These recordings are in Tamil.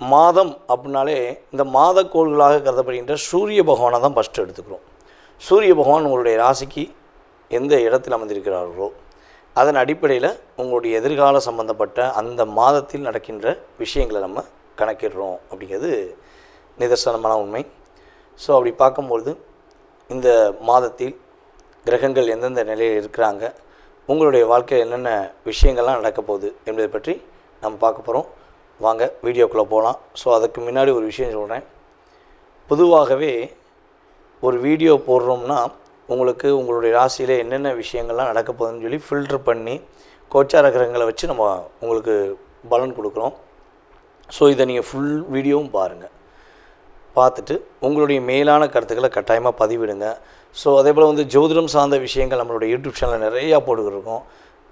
மாதம் அப்படின்னாலே இந்த மாத கோள்களாக கருதப்படுகின்ற சூரிய பகவானை தான் ஃபஸ்ட்டு எடுத்துக்கிறோம். சூரிய பகவான் உங்களுடைய ராசிக்கு எந்த இடத்தில் அமர்ந்திருக்கிறார்களோ அதன் அடிப்படையில் உங்களுடைய எதிர்கால சம்பந்தப்பட்ட அந்த மாதத்தில் நடக்கின்ற விஷயங்களை நம்ம கணக்கிடுறோம் அப்படிங்கிறது நிதர்சனமான உண்மை. ஸோ அப்படி பார்க்கும்பொழுது இந்த மாதத்தில் கிரகங்கள் எந்தெந்த நிலையில் இருக்கிறாங்க உங்களுடைய வாழ்க்கையில் என்னென்ன விஷயங்கள்லாம் நடக்க போகுது என்பதை பற்றி நம்ம பார்க்க போகிறோம் வாங்க வீடியோக்குள்ளே போகலாம் ஸோ அதுக்கு முன்னாடி ஒரு விஷயம் சொல்கிறேன் பொதுவாகவே ஒரு வீடியோ போடுறோம்னா உங்களுக்கு உங்களுடைய ராசியில் என்னென்ன விஷயங்கள்லாம் நடக்க போகுதுன்னு சொல்லி ஃபில்டர் பண்ணி கோச்சார கிரகங்களை வச்சு நம்ம உங்களுக்கு பலன் கொடுக்குறோம். ஸோ இதை நீங்கள் ஃபுல் வீடியோவும் பாருங்கள் பார்த்துட்டு உங்களுடைய மேலான கருத்துக்களை கட்டாயமாக பதிவிடுங்க. ஸோ அதே போல் வந்து ஜோதிடம் சார்ந்த விஷயங்கள் நம்மளுடைய யூடியூப் சேனலில் நிறையா போட்டுக்கிருக்கோம்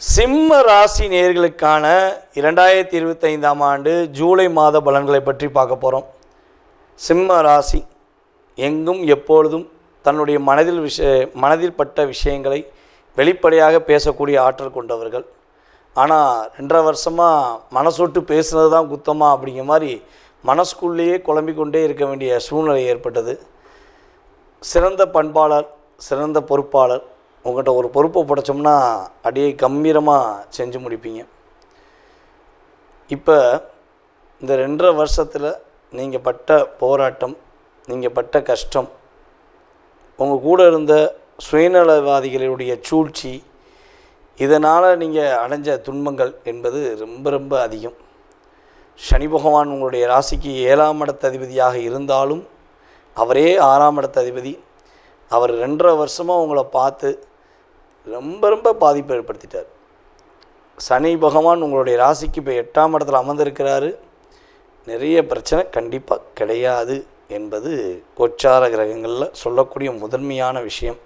சிம்ம ராசி நேர்களுக்கான இரண்டாயிரத்தி இருபத்தைந்தாம் ஆண்டு ஜூலை மாத பலன்களை பற்றி பார்க்க போகிறோம் சிம்ம ராசி எங்கும் எப்பொழுதும் தன்னுடைய மனதில் விஷ மனதில் பட்ட விஷயங்களை வெளிப்படையாக பேசக்கூடிய ஆற்றல் கொண்டவர்கள். ஆனால் ரெண்டரை வருஷமாக மனசோட்டு பேசுனது தான் குத்தமா அப்படிங்கிற மாதிரி மனசுக்குள்ளேயே குழம்பிக் கொண்டே இருக்க வேண்டிய சூழ்நிலை ஏற்பட்டது. சிறந்த பண்பாளர் சிறந்த பொறுப்பாளர் உங்கள்கிட்ட ஒரு பொறுப்பை படைச்சோம்னா அப்படியே கம்பீரமாக செஞ்சு முடிப்பீங்க. இப்போ இந்த ரெண்டரை வருஷத்தில் நீங்கள் பட்ட போராட்டம் நீங்கள் பட்ட கஷ்டம் உங்கள் கூட இருந்த சுயநலவாதிகளுடைய சூழ்ச்சி இதனால் நீங்கள் அடைஞ்ச துன்பங்கள் என்பது ரொம்ப ரொம்ப அதிகம். சனி பகவான் உங்களுடைய ராசிக்கு ஏழாம் இடத்த அதிபதியாக இருந்தாலும் அவரே ஆறாம் இடத்த அதிபதி. அவர் ரெண்டரை வருஷமாக உங்களை பார்த்து ரொம்ப ரொம்ப பாதிப்பு ஏற்படுத்திட்டார். சனி பகவான் உங்களுடைய ராசிக்கு இப்போ எட்டாம் இடத்துல அமர்ந்திருக்கிறாரு. நிறைய பிரச்சனை கண்டிப்பாக கிடையாது என்பது கோச்சார கிரகங்களில் சொல்லக்கூடிய முதன்மையான விஷயம்.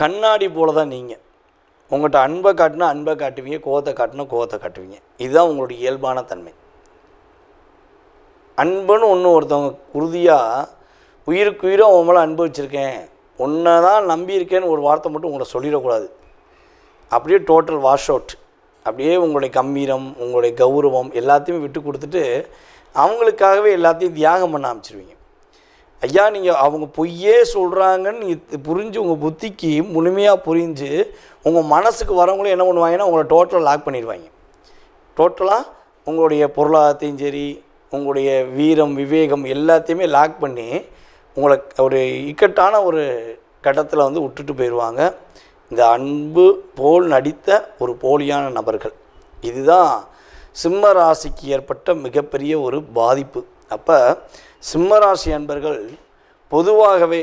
கண்ணாடி போல தான் நீங்கள் உங்கள்கிட்ட அன்பை காட்டினா அன்பை காட்டுவீங்க கோவத்தை காட்டினா கோவத்தை காட்டுவீங்க. இதுதான் உங்களுடைய இயல்பான தன்மை. அன்புன்னு ஒன்று ஒருத்தவங்க உறுதியாக உயிருக்கு உயிரும் உன் மேலே அன்பு வச்சுருக்கேன். உன்னை தான் நம்பியிருக்கேன்னு ஒரு வார்த்தை மட்டும் உங்களை சொல்லிடக்கூடாது. அப்படியே டோட்டல் வாஷ் அவுட் அப்படியே உங்களுடைய கம்பீரம் உங்களுடைய கௌரவம் எல்லாத்தையும் விட்டு கொடுத்துட்டு அவங்களுக்காகவே எல்லாத்தையும் தியாகம் பண்ண ஆரம்பிச்சிருவீங்க. ஐயா நீங்கள் அவங்க பொய்யே சொல்கிறாங்கன்னு இது புரிஞ்சு உங்கள் புத்திக்கு முழுமையாக புரிஞ்சு உங்கள் மனசுக்கு வரவங்களும் என்ன பண்ணுவாங்கன்னா உங்களை டோட்டலாக லாக் பண்ணிடுவாங்க. டோட்டலாக உங்களுடைய பொருளாதாரத்தையும் சரி உங்களுடைய வீரம் விவேகம் எல்லாத்தையுமே லாக் பண்ணி உங்களை ஒரு இக்கட்டான ஒரு கட்டத்தில் வந்து விட்டுட்டு போயிடுவாங்க இந்த அன்பு போல் நடித்த ஒரு போலியான நபர்கள். இதுதான் சிம்ம ராசிக்கு ஏற்பட்ட மிகப்பெரிய ஒரு பாதிப்பு. அப்போ சிம்ம ராசி அன்பர்கள் பொதுவாகவே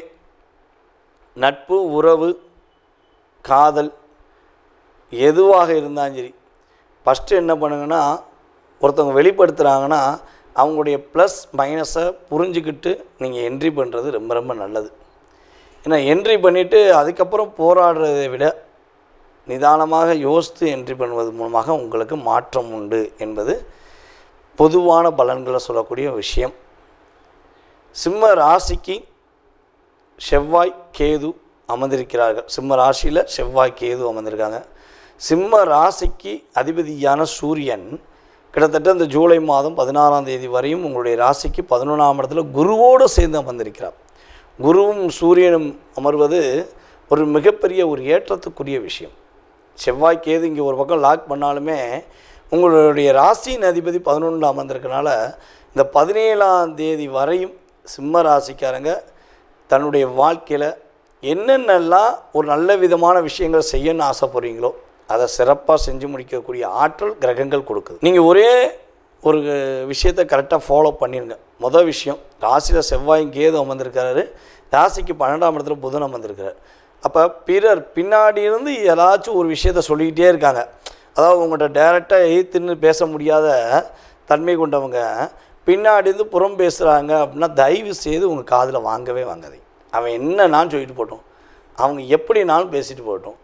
நட்பு உறவு காதல் எதுவாக இருந்தாலும் சரி ஃபஸ்ட்டு என்ன பண்ணுங்கன்னா ஒருத்தவங்க வெளிப்படுத்துகிறாங்கன்னா அவங்களுடைய ப்ளஸ் மைனஸை புரிஞ்சுக்கிட்டு நீங்கள் என்ட்ரி பண்ணுறது ரொம்ப ரொம்ப நல்லது. ஏன்னா என்ட்ரி பண்ணிவிட்டு அதுக்கப்புறம் போராடுறதை விட நிதானமாக யோசித்து என்ட்ரி பண்ணுவது மூலமாக உங்களுக்கு மாற்றம் உண்டு என்பது பொதுவான பலன்களை சொல்லக்கூடிய விஷயம். சிம்ம ராசிக்கு செவ்வாய் கேது அமர்ந்திருக்கிறார்கள். சிம்ம ராசியில் செவ்வாய் கேது அமர்ந்திருக்காங்க. சிம்ம ராசிக்கு அதிபதியான சூரியன் கிட்டத்தட்ட இந்த ஜூலை மாதம் பதினாறாம் தேதி வரையும் உங்களுடைய ராசிக்கு பதினொன்றாம் இடத்துல குருவோடு சேர்ந்து அமர்ந்திருக்கிறார். குருவும் சூரியனும் அமர்வது ஒரு மிகப்பெரிய ஒரு ஏற்றத்துக்குரிய விஷயம். செவ்வாய்க்கு இங்கே ஒரு பக்கம் லாக் பண்ணாலுமே உங்களுடைய ராசியின் அதிபதி பதினொன்றில் அமர்ந்திருக்கனால இந்த பதினேழாம் தேதி வரையும் சிம்ம ராசிக்காரங்க தன்னுடைய வாழ்க்கையில் என்னென்னலாம் ஒரு நல்ல விதமான விஷயங்கள் செய்யணும்னு ஆசைப்படுறீங்களோ அதை சிறப்பாக செஞ்சு முடிக்கக்கூடிய ஆற்றல் கிரகங்கள் கொடுக்குது. நீங்கள் ஒரே ஒரு விஷயத்தை கரெக்டாக ஃபாலோ பண்ணிடுங்க மொதல் விஷயம் ராசியில் செவ்வாய் கேது அமர்ந்திருக்காரு. ராசிக்கு பன்னெண்டாம் இடத்துல புதன் அமர்ந்திருக்காரு. அப்போ பிறர் பின்னாடி இருந்து ஏதாச்சும் ஒரு விஷயத்த சொல்லிக்கிட்டே இருக்காங்க. அதாவது உங்கள்கிட்ட டைரெக்டாக எய்த்துன்னு பேச முடியாத தன்மை கொண்டவங்க பின்னாடி இருந்து புறம் பேசுகிறாங்க அப்படின்னா தயவு செய்து உங்கள் காதில் வாங்கவே வாங்காதீங்க. அவன் என்னன்னாலும் சொல்லிட்டு போட்டோம் அவங்க எப்படினாலும் பேசிட்டு போட்டோம்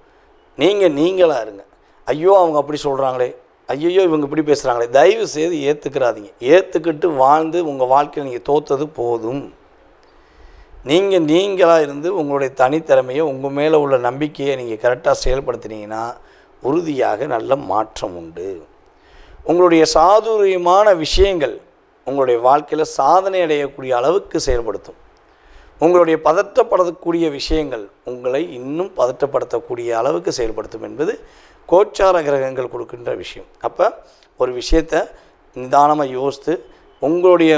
நீங்கள் நீங்களாக இருங்க. ஐயோ அவங்க அப்படி சொல்கிறாங்களே ஐயோ இவங்க இப்படி பேசுகிறாங்களே தயவு செய்து ஏற்றுக்கிறாதீங்க ஏற்றுக்கிட்டு வாழ்ந்து உங்கள் வாழ்க்கையில் நீங்கள் தோத்தது போதும். நீங்கள் நீங்களாக இருந்து உங்களுடைய தனித்திறமையை உங்கள் மேலே உள்ள நம்பிக்கையை நீங்கள் கரெக்டாக செயல்படுத்தினீங்கன்னா உறுதியாக நல்ல மாற்றம் உண்டு. உங்களுடைய சாதுரியமான விஷயங்கள் உங்களுடைய வாழ்க்கையில் சாதனை அடையக்கூடிய அளவுக்கு செயல்படுத்தும். உங்களுடைய பதற்றப்படக்கூடிய விஷயங்கள் உங்களை இன்னும் பதற்றப்படுத்தக்கூடிய அளவுக்கு செயல்படுத்தும் என்பது கோச்சார கிரகங்கள் கொடுக்கின்ற விஷயம். அப்போ ஒரு விஷயத்தை நிதானமாக யோசித்து உங்களுடைய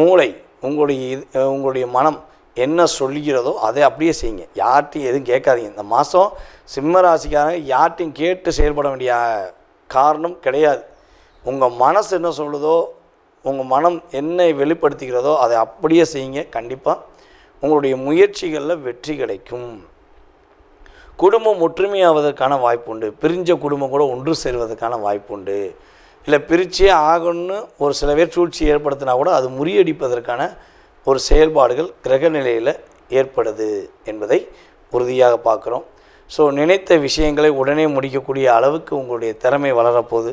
மூளை உங்களுடைய இது உங்களுடைய மனம் என்ன சொல்கிறதோ அதை அப்படியே செய்யுங்க. யார்கிட்டையும் எதுவும் கேட்காதீங்க. இந்த மாதம் சிம்ம ராசிக்காரங்க யார்கிட்டையும் கேட்டு செயல்பட வேண்டிய காரணம் கிடையாது. உங்கள் மனசு என்ன சொல்லுதோ உங்கள் மனம் என்ன வெளிப்படுத்துகிறதோ அதை அப்படியே செய்யுங்க. கண்டிப்பாக உங்களுடைய முயற்சிகளில் வெற்றி கிடைக்கும். குடும்பம் ஒற்றுமையாவதற்கான வாய்ப்பு உண்டு பிரிஞ்ச குடும்பம் கூட ஒன்று சேர்வதற்கான வாய்ப்பு உண்டு இல்லை பிரிச்சே ஆகணும்னு ஒரு சில பேர் சூழ்ச்சி ஏற்படுத்தினா கூட அது முறியடிப்பதற்கான ஒரு செயல்பாடுகள் கிரக நிலையில் ஏற்படுது என்பதை உறுதியாக பார்க்குறோம். ஸோ நினைத்த விஷயங்களை உடனே முடிக்கக்கூடிய அளவுக்கு உங்களுடைய திறமை வளரப்போகுது.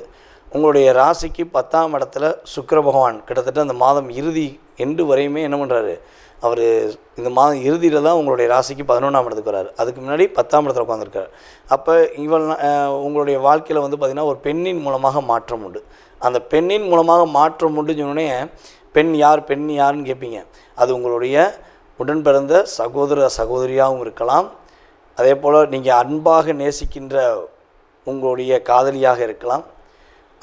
உங்களுடைய ராசிக்கு பத்தாம் இடத்துல சுக்கர பகவான் கிட்டத்தட்ட அந்த மாதம் இறுதி எண்டு வரையுமே என்ன பண்ணுறாரு அவர் இந்த மாதம் இறுதியில் தான் உங்களுடைய ராசிக்கு பதினொன்றாம் இடத்துக்கு வராரு அதுக்கு முன்னாடி பத்தாம் இடத்துல உட்காந்துருக்காரு அப்போ இவள் உங்களுடைய வாழ்க்கையில் வந்து பார்த்திங்கன்னா ஒரு பெண்ணின் மூலமாக மாற்றம் உண்டு. அந்த பெண்ணின் மூலமாக மாற்றம் உண்டுன்னு சொன்னோடனே பெண் யார் பெண் யாருன்னு கேட்பீங்க அது உங்களுடைய உடன் பிறந்த சகோதர சகோதரியாகவும் இருக்கலாம். அதே போல் நீங்கள் அன்பாக நேசிக்கின்ற உங்களுடைய காதலியாக இருக்கலாம்.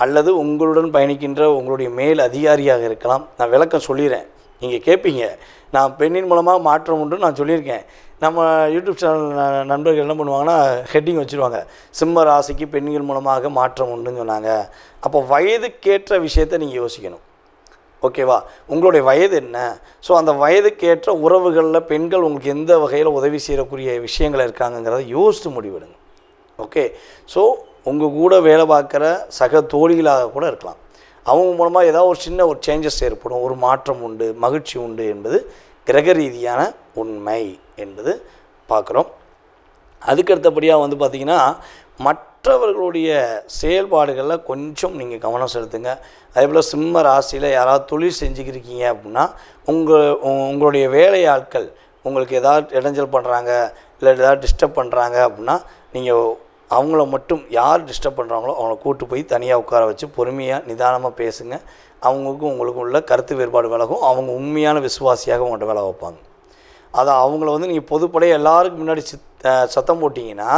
அல்லது உங்களுடன் பயணிக்கின்ற உங்களுடைய மேல் அதிகாரியாக இருக்கலாம். நான் விளக்கம் சொல்லிடுறேன் நீங்கள் கேட்பீங்க நான் பெண்ணின் மூலமாக மாற்றம் உண்டு நான் சொல்லியிருக்கேன். நம்ம யூடியூப் சேனல் நண்பர்கள் என்ன பண்ணுவாங்கன்னா ஹெட்டிங் வச்சுருவாங்க. சிம்ம ராசிக்கு பெண்கள் மூலமாக மாற்றம் உண்டுன்னு சொன்னாங்க. அப்போ வயதுக்கேற்ற விஷயத்தை நீங்கள் யோசிக்கணும். ஓகேவா? உங்களுடைய வயது என்ன? ஸோ அந்த வயதுக்கேற்ற உறவுகளில் பெண்கள் உங்களுக்கு எந்த வகையில் உதவி செய்யக்கூடிய விஷயங்கள் இருக்காங்கங்கிறத யோசித்து முடிவெடுங்க. ஓகே? ஸோ உங்கள் கூட வேலை பார்க்குற சக தோழிகளாக கூட இருக்கலாம். அவங்க மூலமாக ஏதாவது ஒரு சின்ன ஒரு சேஞ்சஸ் ஏற்படும். ஒரு மாற்றம் உண்டு மகிழ்ச்சி உண்டு என்பது கிரக ரீதியான உண்மை என்பது பார்க்குறோம். அதுக்கு அடுத்தபடியாக வந்து பார்த்திங்கன்னா மற்றவர்களுடைய செயல்பாடுகளில் கொஞ்சம் நீங்கள் கவனம் செலுத்துங்க. அதே போல் சிம்ம ராசியில் யாராவது தொழில் செஞ்சுக்கிருக்கீங்க அப்படின்னா உங்கள் உங்களுடைய வேலையாட்கள் உங்களுக்கு ஏதாவது இடைஞ்சல் பண்ணுறாங்க இல்லை ஏதாவது டிஸ்டர்ப் பண்ணுறாங்க அப்படின்னா நீங்கள் அவங்கள மட்டும் யார் டிஸ்டர்ப் பண்ணுறாங்களோ அவங்கள கூட்டு போய் தனியாக உட்கார வச்சு பொறுமையாக நிதானமாக பேசுங்க. அவங்களுக்கும் உங்களுக்கும் உள்ள கருத்து வேறுபாடு விலகும். அவங்க உண்மையான விசுவாசியாக உங்கள்கிட்ட வேலை வைப்பாங்க. அதை அவங்கள வந்து நீங்கள் பொதுப்படையாக எல்லாருக்கும் முன்னாடி சித் சத்தம் போட்டிங்கன்னா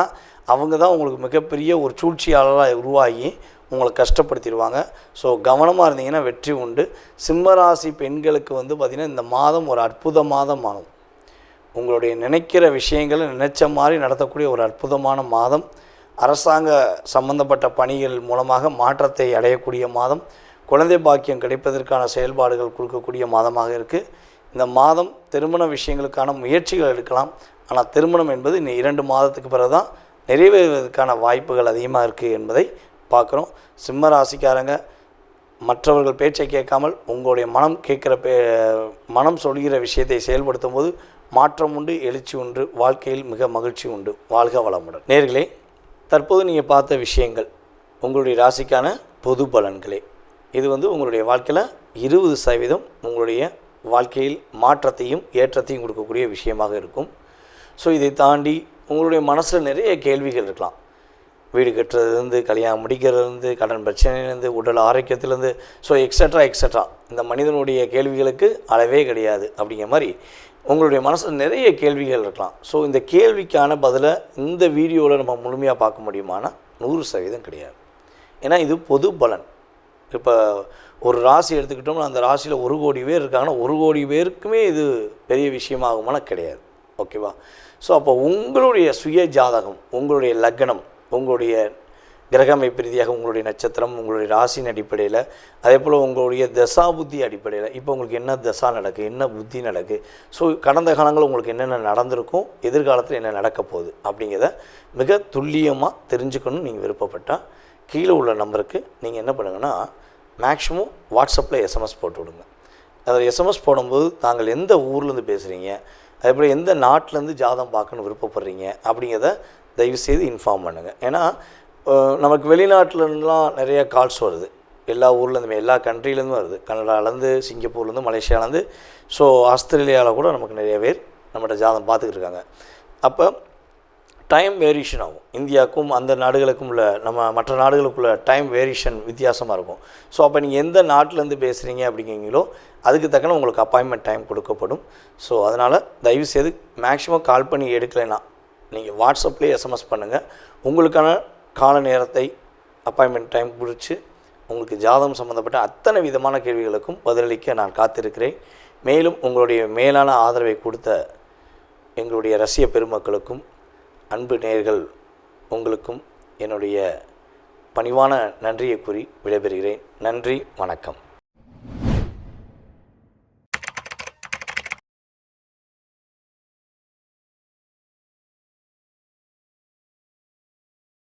அவங்க தான் உங்களுக்கு மிகப்பெரிய ஒரு சூழ்ச்சியாளராக உருவாகி உங்களை கஷ்டப்படுத்திடுவாங்க. ஸோ கவனமாக இருந்தீங்கன்னா வெற்றி உண்டு. சிம்மராசி பெண்களுக்கு வந்து பார்த்திங்கன்னா இந்த மாதம் ஒரு அற்புத மாதம். ஆகும் உங்களுடைய நினைக்கிற விஷயங்களை நினைச்ச மாதிரி நடத்தக்கூடிய ஒரு அற்புதமான மாதம். அரசாங்க சம்பந்தப்பட்ட பணிகள் மூலமாக மாற்றத்தை அடையக்கூடிய மாதம் குழந்தை பாக்கியம் கிடைப்பதற்கான செயல்பாடுகள் கொடுக்கக்கூடிய மாதமாக இருக்குது இந்த மாதம் திருமண விஷயங்களுக்கான முயற்சிகள் எடுக்கலாம். ஆனால் திருமணம் என்பது இன்னும் இரண்டு மாதத்துக்கு பிறகு தான் நிறைவேறுவதற்கான வாய்ப்புகள் அதிகமாக இருக்குது என்பதை பார்க்குறோம். சிம்ம ராசிக்காரங்க மற்றவர்கள் பேச்சை கேட்காமல் உங்களுடைய மனம் கேட்குற பே மனம் சொல்கிற விஷயத்தை செயல்படுத்தும் போது மாற்றம் உண்டு எழுச்சி உண்டு வாழ்க்கையில் மிக மகிழ்ச்சி உண்டு. வாழ்க வளமுடன். நேர்களே தற்போது நீங்கள் பார்த்த விஷயங்கள் உங்களுடைய ராசிக்கான பொது பலன்களே. இது வந்து உங்களுடைய வாழ்க்கையில் இருபது சதவீதம் உங்களுடைய வாழ்க்கையில் மாற்றத்தையும் ஏற்றத்தையும் கொடுக்கக்கூடிய விஷயமாக இருக்கும். ஸோ இதை தாண்டி உங்களுடைய மனசில் நிறைய கேள்விகள் இருக்கலாம். வீடு கட்டுறதுலேருந்து கல்யாணம் முடிக்கிறதுலேருந்து கடன் பிரச்சனையிலேருந்து உடல் ஆரோக்கியத்துலேருந்து ஸோ எக்ஸட்ரா எக்ஸட்ரா இந்த மனிதனுடைய கேள்விகளுக்கு அளவே கிடையாது அப்படிங்கிற மாதிரி உங்களுடைய மனசில் நிறைய கேள்விகள் இருக்கலாம். ஸோ இந்த கேள்விக்கான பதிலை இந்த வீடியோவில் நம்ம முழுமையாக பார்க்க முடியுமானா? நூறு சதவீதம் கிடையாது. ஏன்னா இது பொது பலன். இப்போ ஒரு ராசி எடுத்துக்கிட்டோம்னா அந்த ராசியில் ஒரு கோடி பேர் இருக்காங்கன்னா ஒரு கோடி பேருக்குமே இது பெரிய விஷயமாகுமானா கிடையாது. ஓகேவா? ஸோ அப்போ உங்களுடைய சுய ஜாதகம் உங்களுடைய லக்னம் உங்களுடைய கிரக அமைப்பு ரீதியாக உங்களுடைய நட்சத்திரம் உங்களுடைய ராசியின் அடிப்படையில் அதே போல் உங்களுடைய தசா புத்தி அடிப்படையில் இப்போ உங்களுக்கு என்ன தசா நடக்கு என்ன புத்தி நடக்கு ஸோ கடந்த காலங்களில் உங்களுக்கு என்னென்ன நடந்திருக்கும் எதிர்காலத்தில் என்ன நடக்க போகுது அப்படிங்கிறத மிக துல்லியமாக தெரிஞ்சுக்கணும்னு நீங்கள் விருப்பப்பட்டால் கீழே உள்ள நம்பருக்கு நீங்கள் என்ன பண்ணுங்கன்னா மேக்ஸிமம் வாட்ஸ்அப்பில் எஸ்எம்எஸ் போட்டு விடுங்க. அதில் எஸ்எம்எஸ் போடும்போது தாங்கள் எந்த ஊர்லேருந்து பேசுகிறீங்க அதே போல் எந்த நாட்டிலேருந்து ஜாதகம் பார்க்கணுன்னு விருப்பப்படுறீங்க அப்படிங்கிறத தயவுசெய்து இன்ஃபார்ம் பண்ணுங்கள் ஏன்னா நமக்கு வெளிநாட்டிலலாம் நிறைய கால்ஸ் வருது. எல்லா ஊர்லேருந்துமே எல்லா கண்ட்ரிலேருந்து வருது. கனடாலேருந்து சிங்கப்பூர்லேருந்து மலேசியாலேருந்து ஸோ ஆஸ்திரேலியாவில் கூட நமக்கு நிறைய பேர் நம்மகிட்ட ஜாதம் பார்த்துக்கிட்டு இருக்காங்க அப்போ டைம் வேரியேஷன் ஆகும். இந்தியாவுக்கும் அந்த நாடுகளுக்கும் உள்ள நம்ம மற்ற நாடுகளுக்குள்ள டைம் வேரியேஷன் வித்தியாசமாக இருக்கும். ஸோ அப்போ நீங்கள் எந்த நாட்டிலேருந்து பேசுகிறீங்க அப்படிங்கிறீங்களோ அதுக்கு தக்கன உங்களுக்கு அப்பாயின்மெண்ட் டைம் கொடுக்கப்படும். ஸோ அதனால் தயவுசெய்து மேக்ஸிமம் கால் பண்ணி எடுக்கலைன்னா நீங்கள் வாட்ஸ்அப்லேயே எஸ்எம்எஸ் பண்ணுங்கள் உங்களுக்கான கால நேரத்தை அப்பாயின்மெண்ட் டைம் பிடிச்சி உங்களுக்கு ஜாதகம் சம்மந்தப்பட்ட அத்தனை விதமான கேள்விகளுக்கும் பதிலளிக்க நான் காத்திருக்கிறேன். மேலும் உங்களுடைய மேலான ஆதரவை கொடுத்த எங்களுடைய ரசிய பெருமக்களுக்கும் அன்பு நேர்கள் உங்களுக்கும் என்னுடைய பணிவான நன்றியை கூறி விடைபெறுகிறேன். நன்றி வணக்கம்.